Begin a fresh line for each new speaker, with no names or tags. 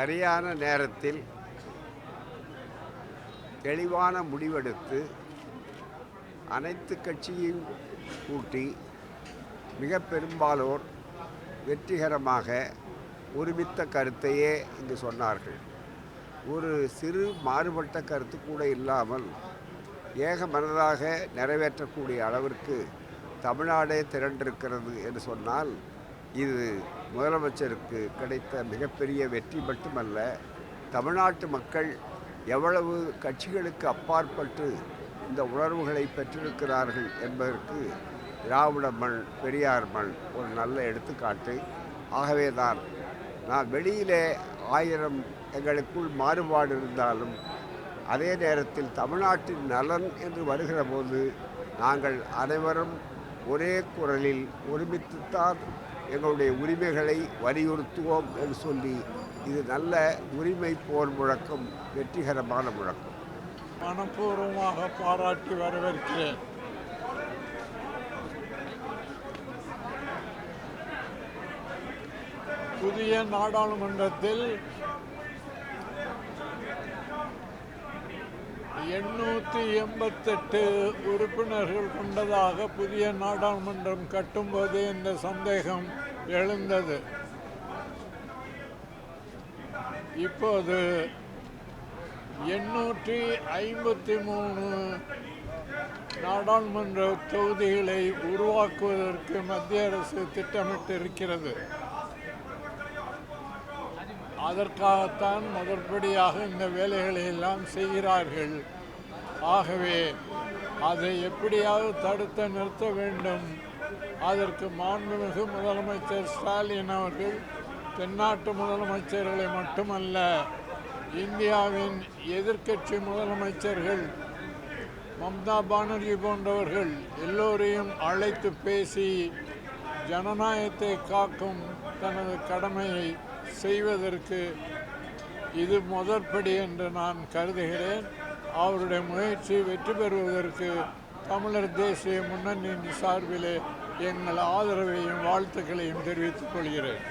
சரியான நேரத்தில் தெளிவான முடிவெடுத்து அனைத்து கட்சியையும் கூட்டி மிக பெரும்பாலோர் வெற்றிகரமாக ஒருமித்த கருத்தையே இங்கு சொன்னார்கள். ஒரு சிறு மாறுபட்ட கருத்து கூட இல்லாமல் ஏக மனதாக நிறைவேற்றக்கூடிய அளவிற்கு தமிழ்நாடே திரண்டிருக்கிறது என்று சொன்னால் இது முதலமைச்சருக்கு கிடைத்த மிகப்பெரிய வெற்றி மட்டுமல்ல தமிழ்நாட்டு மக்கள் எவ்வளவு கட்சிகளுக்கு அப்பாற்பட்டு இந்த உணர்வுகளை பெற்றிருக்கிறார்கள் என்பதற்கு திராவிட மண் பெரியார் மண் ஒரு நல்ல எடுத்துக்காட்டு. ஆகவே தான் நான் வெளியிலே ஆயிரம் எங்களுக்குள் மாறுபாடு இருந்தாலும் அதே நேரத்தில் தமிழ்நாட்டின் நலன் என்று வருகிற போது நாங்கள் அனைவரும் ஒரே குரலில் ஒருமித்துத்தான் எங்களுடைய உரிமைகளை வலியுறுத்துவோம் என்று சொல்லி இது நல்ல உரிமை போர் முழக்கம் வெற்றிகரமான முழக்கம்.
மனப்பூர்வமாக பாராட்டி வரவேற்கிறேன். புதிய நாடாளுமன்றத்தில் எண்ணூற்றி எண்பத்தெட்டு உறுப்பினர்கள் கொண்டதாக புதிய நாடாளுமன்றம் கட்டும்போது இந்த சந்தேகம் எழுந்தது. இப்போது எண்ணூற்றி ஐம்பத்தி மூணு நாடாளுமன்ற தொகுதிகளை உருவாக்குவதற்கு மத்திய அரசு திட்டமிட்டிருக்கிறது. அதற்காகத்தான் முதற்படியாக இந்த வேலைகளை எல்லாம் செய்கிறார்கள். ஆகவே அதை எப்படியாவது தடுத்து நிறுத்த வேண்டும். அதற்கு மாண்புமிகு முதலமைச்சர் ஸ்டாலின் அவர்கள் தென்னாட்டு முதலமைச்சர்களை மட்டுமல்ல இந்தியாவின் எதிர்க்கட்சி முதலமைச்சர்கள் மம்தா பானர்ஜி போன்றவர்கள் எல்லோரையும் அழைத்து பேசி ஜனநாயகத்தை காக்கும் தனது கடமையை செய்வதற்கு இது முதற்படி என்று நான் கருதுகிறேன். அவருடைய முயற்சி வெற்றி பெறுவதற்கு தமிழர் தேசிய முன்னணியின் சார்பிலே எங்கள் ஆதரவையும் வாழ்த்துக்களையும் தெரிவித்துக் கொள்கிறேன்.